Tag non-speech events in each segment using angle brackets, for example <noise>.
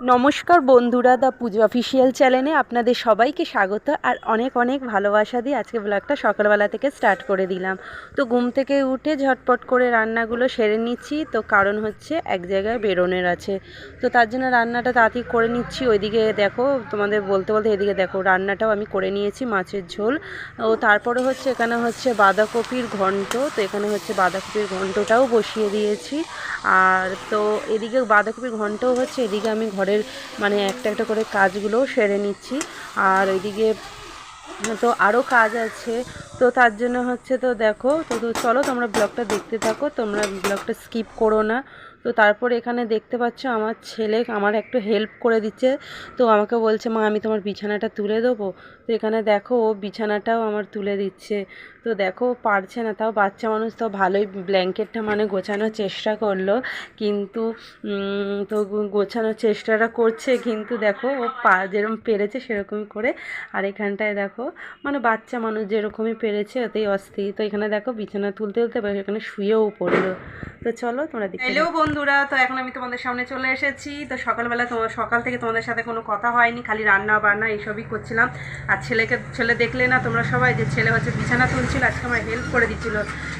নমস্কার বন্ধুরা, the Puja official চ্যানেলে আপনাদের সবাইকে স্বাগত আর অনেক অনেক ভালোবাসা দিয়ে আজকে ব্লগটা সকালবেলা থেকে স্টার্ট করে দিলাম। তো ঘুম থেকে উঠে ঝটপট করে রান্নাগুলো সেরে নিচ্ছি। তো কারণ হচ্ছে এক জায়গায় বেরোনের আছে। তো তার জন্য রান্নাটা তাড়াতাড়ি করে নিচ্ছি। ওইদিকে দেখো, তোমাদের বলতে বলতে এদিকে দেখো, রান্নাটাও আমি করে নিয়েছি মাছের ঝোল। ও তারপরে হচ্ছে এখানে হচ্ছে বাঁধাকপির ঘন্ট। তো এখানে হচ্ছে বাঁধাকপির ঘন্টটাও বসিয়ে দিয়েছি। আর তো এদিকে বাঁধাকপির ঘন্টও হচ্ছে, এদিকে আমি ঘরের মানে একটা একটা করে কাজগুলো সেরে নিচ্ছি। আর ওইদিকে তো আরও কাজ আছে। তো তার জন্য হচ্ছে তো দেখো, তো চলো তোমরা ব্লগটা দেখতে থাকো, তোমরা ব্লগটা স্কিপ করো না। তো তারপর এখানে দেখতে পাচ্ছ আমার ছেলে আমার একটু হেল্প করে দিচ্ছে। তো আমাকে বলছে মা আমি তোমার বিছানাটা তুলে দেবো। তো এখানে দেখো ও বিছানাটাও আমার তুলে দিচ্ছে। তো দেখো পারছে না তাও বাচ্চা মানুষ তো ভালোই ব্ল্যাঙ্কেটটা মানে গোছানোর চেষ্টা করল। কিন্তু তো গোছানোর চেষ্টাটা করছে কিন্তু দেখো ও পা যেরকম পেরেছে সেরকমই করে। আর এখানটায় দেখো মানে বাচ্চা মানুষ যেরকমই পেরেছে ওতেই অস্থির। তো এখানে দেখো বিছানা তুলতে তুলতে এখানে শুয়েও পড়ল। তো চলো তোমরা হ্যালো বন্ধুরা, তো এখন আমি তোমাদের সামনে চলে এসেছি। তো সকালবেলা তোমার সকাল থেকে তোমাদের সাথে কোনো কথা হয়নি, খালি রান্না বান্না এইসবই করছিলাম। আর ছেলেকে, ছেলে দেখলে না তোমরা সবাই যে ছেলে হচ্ছে বিছানা তুলছিল, আজকে আমার হেল্প করে দিচ্ছিল।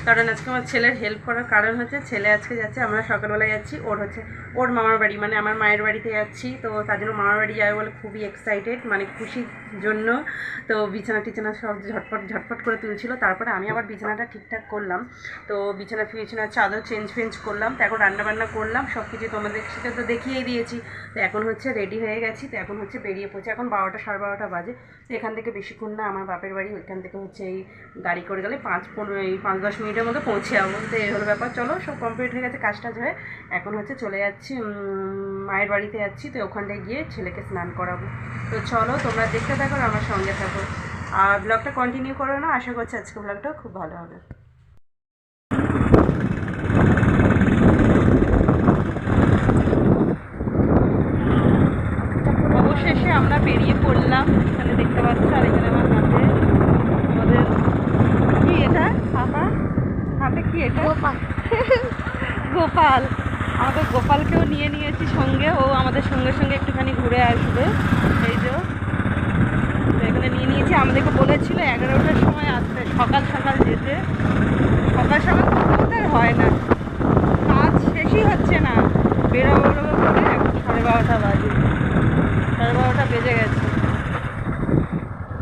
কারণ আজকে আমার ছেলের হেল্প করার কারণ হচ্ছে ছেলে আজকে যাচ্ছে, আমরা সকালবেলায় যাচ্ছি, ওর হচ্ছে, ওর মামার বাড়ি মানে আমার মায়ের বাড়িতে যাচ্ছি। তো তার জন্য মামার বাড়ি যাবে বলে খুবই এক্সাইটেড মানে খুশির জন্য। তো বিছানা টিছানা সব ঝটপট ঝটপট করে তুলছিল। তারপরে আমি আবার বিছানাটা ঠিকঠাক করলাম। তো বিছানা ফিছানা চাদর চেঞ্জ ফেঞ্জ করলাম। তো এখন রান্না করলাম সব কিছু তোমাদের সেটা তো দেখিয়েই দিয়েছি। তো এখন হচ্ছে রেডি হয়ে গেছি, তো এখন হচ্ছে বেরিয়ে পড়ছে। এখন বারোটা সাড়ে বারোটা বাজে, তো এখান থেকে বেশিক্ষণ না, আমার বাপের বাড়ি, ওইখান থেকে হচ্ছে এই গাড়ি করে গেলে পাঁচ পনেরো, এই পাঁচ দশ মিনিটের মধ্যে পৌঁছে যাব। তো এই হলো ব্যাপার। চলো, সব কমপ্লিট হয়ে গেছে কাজ টাজ হয়ে, এখন হচ্ছে চলে যাচ্ছি মায়ের বাড়িতে যাচ্ছি, তো ওখানটায় গিয়ে ছেলেকে স্নান করাবো। তো চলো, তোমরা দেখতে থাকো আমার সঙ্গে থাকো। আর ব্লগটা কন্টিনিউ করো না, আশা করছি আজকে ব্লগটা খুব ভালো হবে অবশেষে আমরা বেরিয়ে পড়লাম এখানে দেখতে পাচ্ছ আর এখানে আমার হাতে আমাদের কি এটা হাতা হাতে কি এটা গোপাল। আমাদের গোপালকেও নিয়ে নিয়েছি সঙ্গে, ও আমাদের সঙ্গে সঙ্গে একটুখানি ঘুরে আসবে। এই যে এখানে নিয়ে নিয়েছি। আমাদেরকে বলেছিল এগারোটার সময় আসতে সকাল সকাল যেতে। সকাল সকাল আর হয় না। কাজ শেষই হচ্ছে না। বেরোবো বেরোবো করে এখন সাড়ে বারোটা বাজে। সাড়ে বারোটা বেজে গেছে।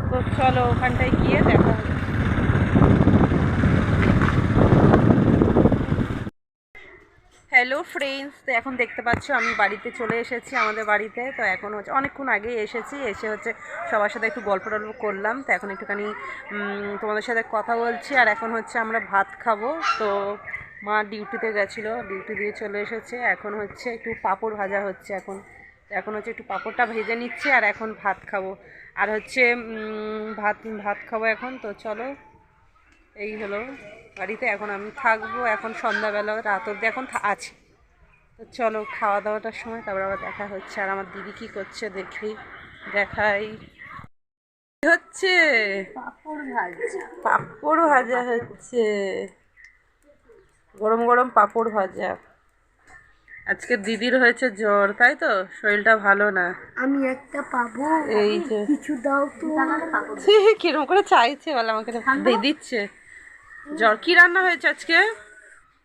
তো চলো ওখানটায় গিয়ে দেখা হবে হ্যালো ফ্রেন্ডস তো এখন দেখতে পাচ্ছ, আমি বাড়িতে চলে এসেছি আমাদের বাড়িতে। তো এখন হচ্ছে, অনেকক্ষণ আগে এসেছি, এসে হচ্ছে সবার সাথে একটু গল্প টল্প করলাম। তো এখন একটুখানি তোমাদের সাথে কথা বলছি। আর এখন হচ্ছে আমরা ভাত খাব। তো মা ডিউটিতে গেছিল, ডিউটি দিয়ে চলে এসেছে। এখন হচ্ছে একটু পাঁপড় ভাজা হচ্ছে এখন। এখন হচ্ছে একটু পাঁপড়টা ভেজে নিচ্ছে আর এখন ভাত খাব। আর হচ্ছে ভাত ভাত খাব এখন। তো চলো এই হলো বাড়িতে এখন আমি থাকব এখন সন্ধ্যাবেলা রাত অব্দি এখন আছি। তো চলো খাওয়া দাওয়াটার সময় তারপর আবার দেখা হচ্ছে। আর আমার দিদি কি করছে দেখি দেখাই। হচ্ছে? পাপড় ভাজা। পাঁপড় ভাজা হচ্ছে। গরম গরম পাঁপড় ভাজা। আজকে দিদির হয়েছে জ্বর তাই তো? শরীরটা ভালো না। আমি একটা পাবো। এই যে। কিছু দাও তো। কিরম করে চাইছে বলে আমাকে দিয়ে দিচ্ছে। জ্বর কি রান্না হয়েছে আজকে?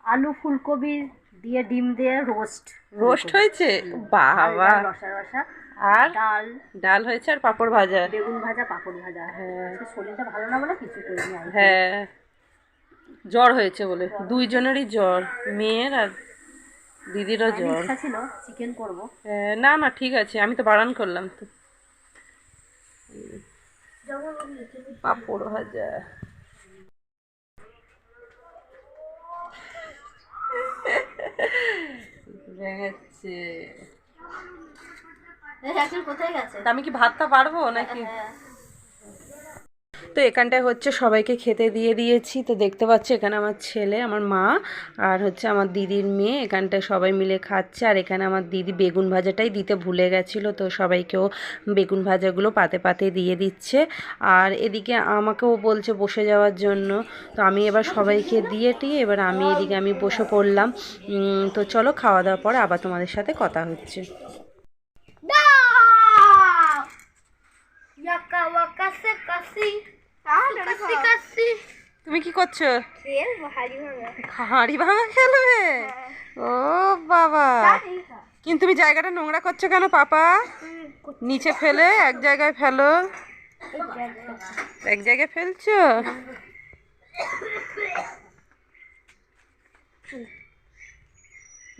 আলু ফুলকপি দিয়ে ডিম দিয়ে রোস্ট। রোস্ট হয়েছে? বাবা। রসা রসা। আর? ডাল। ডাল হয়েছে আর পাঁপড় ভাজা। বেগুন ভাজা পাপড় ভাজা। হ্যাঁ। শরীরটা ভালো না বলে কিছু করিনি হ্যাঁ। জ্বর হয়েছে বলে। দুইজনেরই জ্বর মেয়ের আর দিদিরও জ্বর। ছিল চিকেন করব। হ্যাঁ, না না ঠিক আছে আমি তো বারণ করলাম তো। পাঁপড় ভাজা। কোথায় গেছে? আমি কি ভাতটা পারব নাকি? তো এখানটায় হচ্ছে সবাইকে খেতে দিয়ে দিয়েছি। তো দেখতে পাচ্ছি এখানে আমার ছেলে, আমার মা আর হচ্ছে আমার দিদির মেয়ে এখানটায় সবাই মিলে খাচ্ছে। আর এখানে আমার দিদি বেগুন ভাজাটাই দিতে ভুলে গেছিল, তো সবাইকেও বেগুন ভাজাগুলো পাতে পাতে দিয়ে দিচ্ছে। আর এদিকে আমাকেও বলছে বসে যাওয়ার জন্য। তো আমি এবার সবাইকে দিয়ে টিয়ে এবার আমি এদিকে আমি বসে পড়লাম। তো চলো খাওয়া দাওয়ার পর আবার তোমাদের সাথে কথা হচ্ছে। তুমি কি করছ? হাঁড়ি ভাঙা। খেলবে? ও বাবা। কিন্তু তুমি জায়গাটা নোংরা করছ কেন পাপা? নিচে ফেলে এক জায়গায় ফেলো। এক জায়গায় ফেলছো।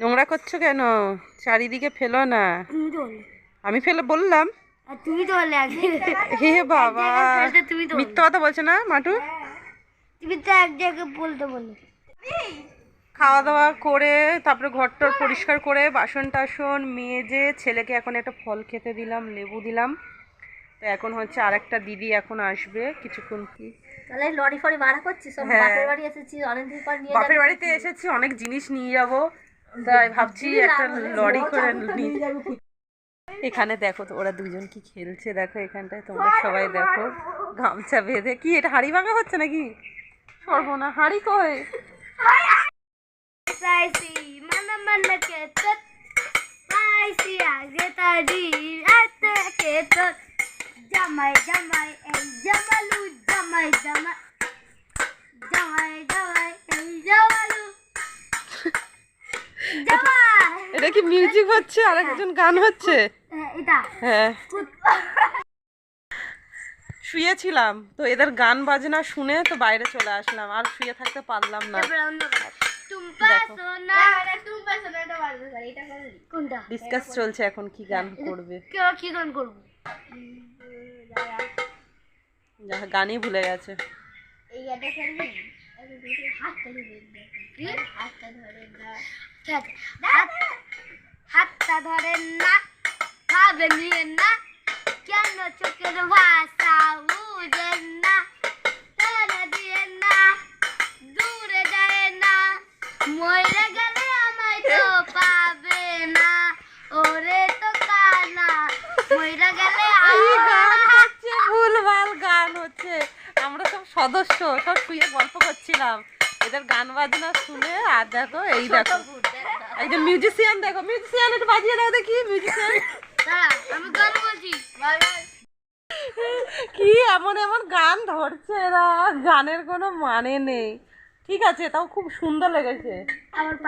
নোংরা করছ কেন? চারিদিকে ফেলো না। আমি ফেলে বললাম। তুমি তো হে বাবা। মিথ্যা কথা বলছো না মাটু? তুমি তো এক জায়গায় বলতে খাওয়া দাওয়া করে তারপরে ঘরটর পরিষ্কার করে বাসন টাসন মেজে ছেলেকে এখন একটা ফল খেতে দিলাম লেবু দিলাম। তো এখন হচ্ছে আরেকটা দিদি এখন আসবে কিছুক্ষণ। কি তাহলে লরি ফরি ভাড়া সব হ্যাঁ। বাপের বাড়ি এসেছি অনেকদিন পর নিয়ে বাপের বাড়িতে এসেছি অনেক জিনিস নিয়ে যাব। তাই ভাবছি একটা লরি করে এখানে দেখো তো ওরা দুজন কি খেলছে দেখো এখানটায় তোমরা সবাই দেখো। গামছা বেঁধে কি এটা হাড়ি ভাঙা হচ্ছে নাকি? সর্বনা হাড়ি সাইসি মন মন কে তত সাইসি আগে তারি এত কে তত জামাই জামাই এই জামালু জামাই জামাই জামাই জামাই এই জামালু। জামাই এটা কি মিউজিক হচ্ছে? আর একজন গান হচ্ছে? হ্যাঁ, এটা। হ্যাঁ। <laughs> শুয়েছিলাম। তো এদের গান বাজনা শুনে তো বাইরে চলে আসলাম। আর শুয়ে থাকতে পারলাম না। ডিসকাস চলছে এখন কি গান করবে। কি গান করব? যা গানই ভুলে গেছে। হাতটা ধরেন না। ভাবে নিয়েন না। কেন চোখের ভাষা বুঝেন না তারা দিয়েন না দূরে যায় না মরে গেলে আমায় তো পাবে না ওরে তো কানা মরে গেলে ভুলভাল গান হচ্ছে। আমরা সব সদস্য সব শুয়ে গল্প করছিলাম। এদের গান বাজনা শুনে আর দেখো এই দেখো। একজন মিউজিশিয়ান দেখো। মিউজিশিয়ান একটু বাজিয়ে দাও দেখি মিউজিশিয়ান আমি গান বলছি। কি এমন এমন গান ধরছে এরা? গানের কোনো মানে নেই। ঠিক আছে তাও খুব সুন্দর লেগেছে।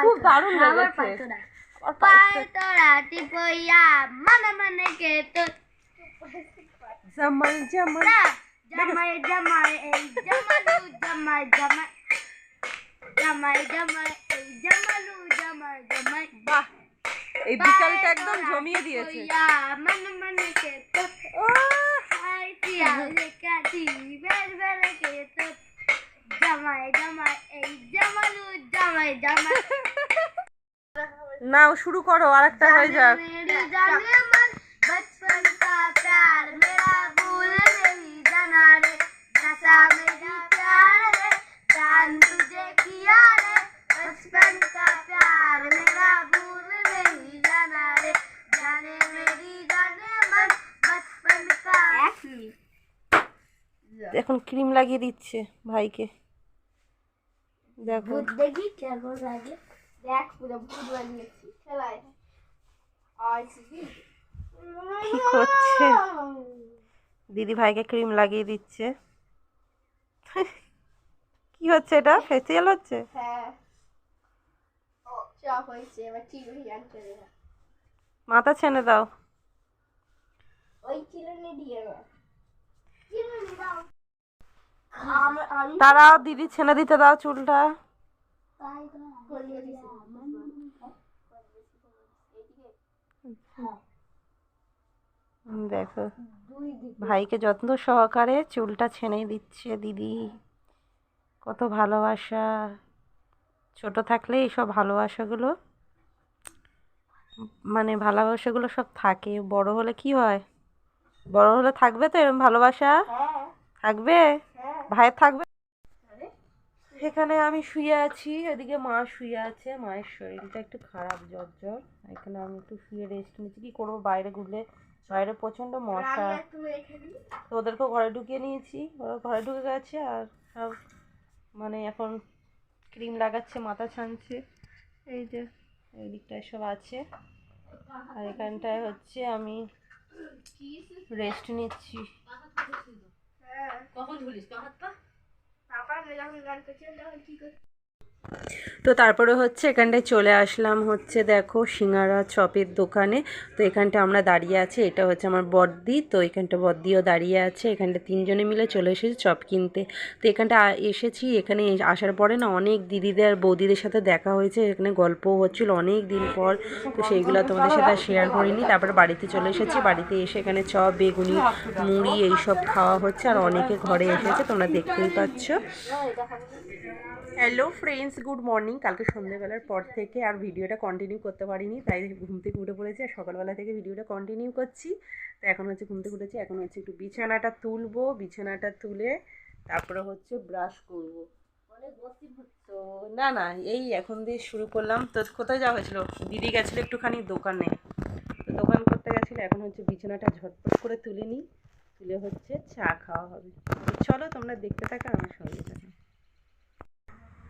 খুব দারুণ আমার লেগেছে। পাইতোরা আর পায়ে পাইতোরা টিপইয়া মানে মানে কে তো জামাই। জামাই জামাই জামাই এই জামালু জামাই জামাই। জামাই জামাই এই জামালু জামাই জামাই। বাহ এই বিকালটা একদম জমিয়ে দিয়েছে। মানে নাও শুরু করো আর একটা হয়ে যাক। এখন ক্রিম লাগিয়ে দিচ্ছে ভাইকে। দেখো। দেখি কেমন লাগে। দেখ পুরো ভূত বানিয়েছি খেলায় আর কি করছে দিদি ভাইকে ক্রিম লাগিয়ে দিচ্ছে। কি হচ্ছে এটা? ফেসিয়াল হচ্ছে? হ্যাঁ। হয়েছে। এবার ঠিক হয়ে আনতে মাথা ছেনে দাও। ওই দিয়ে দাও। আমি দিদি ছেনে দিতে দাও চুলটা তাই তো বলিয়ে দিছি হুম, দেখো। ভাইকে যত্ন সহকারে চুলটা ছেনে দিচ্ছে দিদি। কত ভালোবাসা। ছোট থাকলে এইসব ভালোবাসাগুলো মানে ভালোবাসাগুলো সব থাকে। বড় হলে কি হয়? বড় হলে থাকবে তো এরকম ভালোবাসা? হ্যাঁ। থাকবে? হ্যাঁ। ভাইয়ের থাকবে এখানে আমি শুয়ে আছি এদিকে মা শুয়ে আছে মায়ের শরীরটা একটু খারাপ জ্বর জ্বর এখানে আমি একটু শুয়ে রেস্ট নিচ্ছি। কি করব? বাইরে ঘুরলে বাইরে প্রচণ্ড মশা। তো ওদেরকেও ঘরে ঢুকিয়ে নিয়েছি। ওরা ঘরে ঢুকে গেছে আর সব মানে এখন ক্রিম লাগাচ্ছে মাথা ছানছে। এই যে এই দিকটায় সব আছে। আর এখানটায় হচ্ছে আমি রেস্ট নিচ্ছি। হ্যাঁ। কখন ধুলিস? তো হাত পা? পাপা আমি যখন গান করছিলাম তখন কি করছি তো তারপরে হচ্ছে এখানটায় চলে আসলাম হচ্ছে দেখো সিঙ্গারা চপের দোকানে। তো এখানটা আমরা দাঁড়িয়ে আছি, এটা হচ্ছে আমার বদ্দি তো এখানটা বদ্দিও দাঁড়িয়ে আছে, এখানটা তিনজনে মিলে চলে এসেছি চপ কিনতে। তো এখানটা এসেছি, এখানে আসার পরে না অনেক দিদিদের বৌদিদের সাথে দেখা হয়েছে, এখানে গল্পও হচ্ছিল অনেক দিন পর। তো সেইগুলো তোমাদের সাথে শেয়ার করিনি। তারপরে বাড়িতে চলে এসেছি, বাড়িতে এসে এখানে চপ, বেগুনি, মুড়ি এইসব খাওয়া হচ্ছে আর অনেকে ঘরে এসেছে, তোমরা দেখতেই পাচ্ছ। হ্যালো ফ্রেন্ডস গুড মর্নিং কালকে সন্ধ্যেবেলার পর থেকে আর ভিডিওটা কন্টিনিউ করতে পারিনি, তাই ঘুম থেকে উঠে পড়েছি আর সকালবেলা থেকে ভিডিওটা কন্টিনিউ করছি। তো এখন হচ্ছে ঘুম থেকে উঠেছি, এখন হচ্ছে একটু বিছানাটা তুলবো, বিছানাটা তুলে তারপরে হচ্ছে ব্রাশ করব। তো না না, এই এখন দিয়ে শুরু করলাম। তো কোথায় যাওয়া হয়েছিল? দিদি গেছিল একটুখানি দোকানে। তো দোকান করতে গেছিল, এখন হচ্ছে বিছানাটা ঝটপট করে তুলে নিই, তুলে হচ্ছে চা খাওয়া হবে। চলো তোমরা দেখতে থাকো, আমার সঙ্গে থাকো।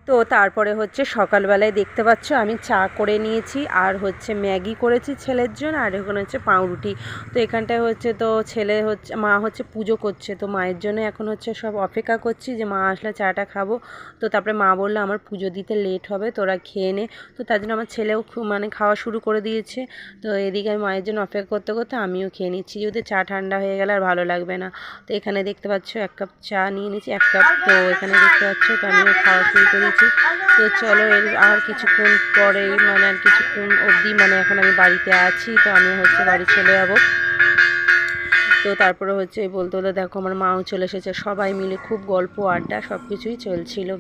তো তারপরে হচ্ছে সকালবেলায় দেখতে পাচ্ছ আমি চা করে নিয়েছি, আর হচ্ছে ম্যাগি করেছি ছেলের জন্য, আর এখন হচ্ছে পাউরুটি। তো এখানটায় হচ্ছে তো ছেলে হচ্ছে, মা হচ্ছে পুজো করছে, তো মায়ের জন্য এখন হচ্ছে সব অপেক্ষা করছি যে মা আসলে চাটা খাব। তো তারপরে মা বলল আমার পুজো দিতে লেট হবে, তোরা খেয়ে নে। তো তার জন্য আমার ছেলেও মানে খাওয়া শুরু করে দিয়েছে। তো এদিকে আমি মায়ের জন্য অপেক্ষা করতে করতে আমিও খেয়ে নিচ্ছি যদি চা ঠান্ডা হয়ে গেলে আর ভালো লাগবে না। তো এখানে দেখতে পাচ্ছ এক কাপ চা নিয়ে নিয়েছি, এক কাপ তো এখানে দেখতে পাচ্ছ তো আমিও খাওয়া শুরু করেছি তো চলো এর আর কিছুক্ষণ পরেই মানে আর কিছুক্ষণ অবধি মানে এখন আমি বাড়িতে আছি, তো আমি হচ্ছে বাড়ি চলে যাব। তো তারপরে হচ্ছে বলতে বলতে দেখো আমার মাও চলে এসেছে, সবাই মিলে খুব গল্প, আড্ডা সব কিছুই চলছিল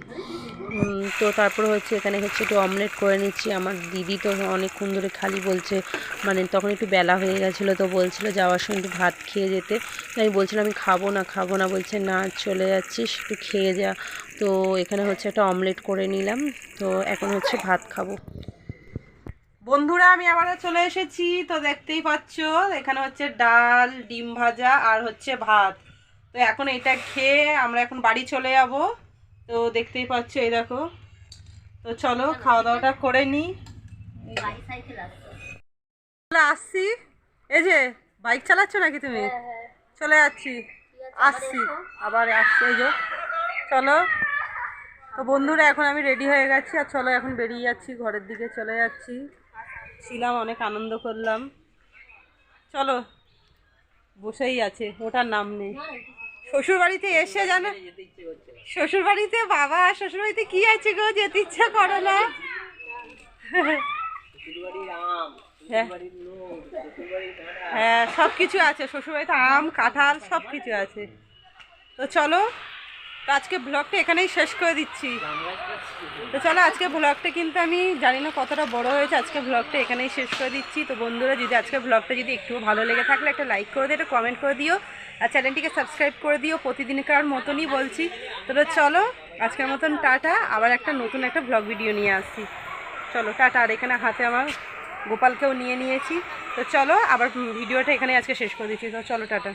তো তারপরে হচ্ছে এখানে হচ্ছে একটু অমলেট করে নিচ্ছি। আমার দিদি তো অনেকক্ষণ ধরে খালি বলছে মানে তখন একটু বেলা হয়ে গেছিল তো বলছিল যাওয়ার সময় একটু ভাত খেয়ে যেতে। আমি বলছিলাম আমি খাব না খাব না, বলছে না, চলে যাচ্ছিস, একটু খেয়ে যা। তো এখানে হচ্ছে একটা অমলেট করে নিলাম। তো এখন হচ্ছে ভাত খাব। বন্ধুরা আমি আবারও চলে এসেছি। তো দেখতেই পাচ্ছ এখানে হচ্ছে ডাল ডিম ভাজা আর হচ্ছে ভাত। তো এখন এটা খেয়ে আমরা এখন বাড়ি চলে যাব। তো দেখতেই পাচ্ছ এই দেখো। তো চলো খাওয়া দাওয়াটা করে নিই বাইসাইকেল আসছি। এই যে বাইক চালাচ্ছ নাকি তুমি? চলে যাচ্ছি। আসছি আবার আসছি এই যে। চলো। তো বন্ধুরা, এখন আমি রেডি হয়ে গেছি। আর চলো এখন বেরিয়ে যাচ্ছি, ঘরের দিকে চলে যাচ্ছি। ছিলাম, অনেক আনন্দ করলাম। চলো, বসেই আছে, ওটার নাম নেই। শ্বশুর বাড়িতে এসে জানো শ্বশুর বাড়িতে বাবা শ্বশুর বাড়িতে কি আছে গো, যেতে ইচ্ছা করে না? হ্যাঁ সব কিছু আছে, শ্বশুরবাড়িতে আম, কাঁঠাল সব কিছু আছে। তো চলো তো আজকে ব্লগটা এখানেই শেষ করে দিচ্ছি। তো চলো, আজকে ব্লগটা কিন্তু আমি জানি না কতটা বড় হয়েছে, আজকে ব্লগটা এখানেই শেষ করে দিচ্ছি। তো বন্ধুরা, যদি আজকে ব্লগটা যদি একটু ভালো লেগে থাকলে একটা লাইক করে দিও, একটা কমেন্ট করে দিও, আর চ্যানেলটিকে সাবস্ক্রাইব করে দিও, প্রতিদিনকার মতনই বলছি। তো চলো, আজকের মতন টাটা, আবার একটা নতুন একটা ব্লগ ভিডিও নিয়ে আসছি। চলো, টাটা, আর এখানে হাতে আমার গোপালকেও নিয়ে নিয়েছি। তো চলো, আবার ভিডিওটা এখানে আজকে শেষ করে দিচ্ছি। তো চলো, টাটা।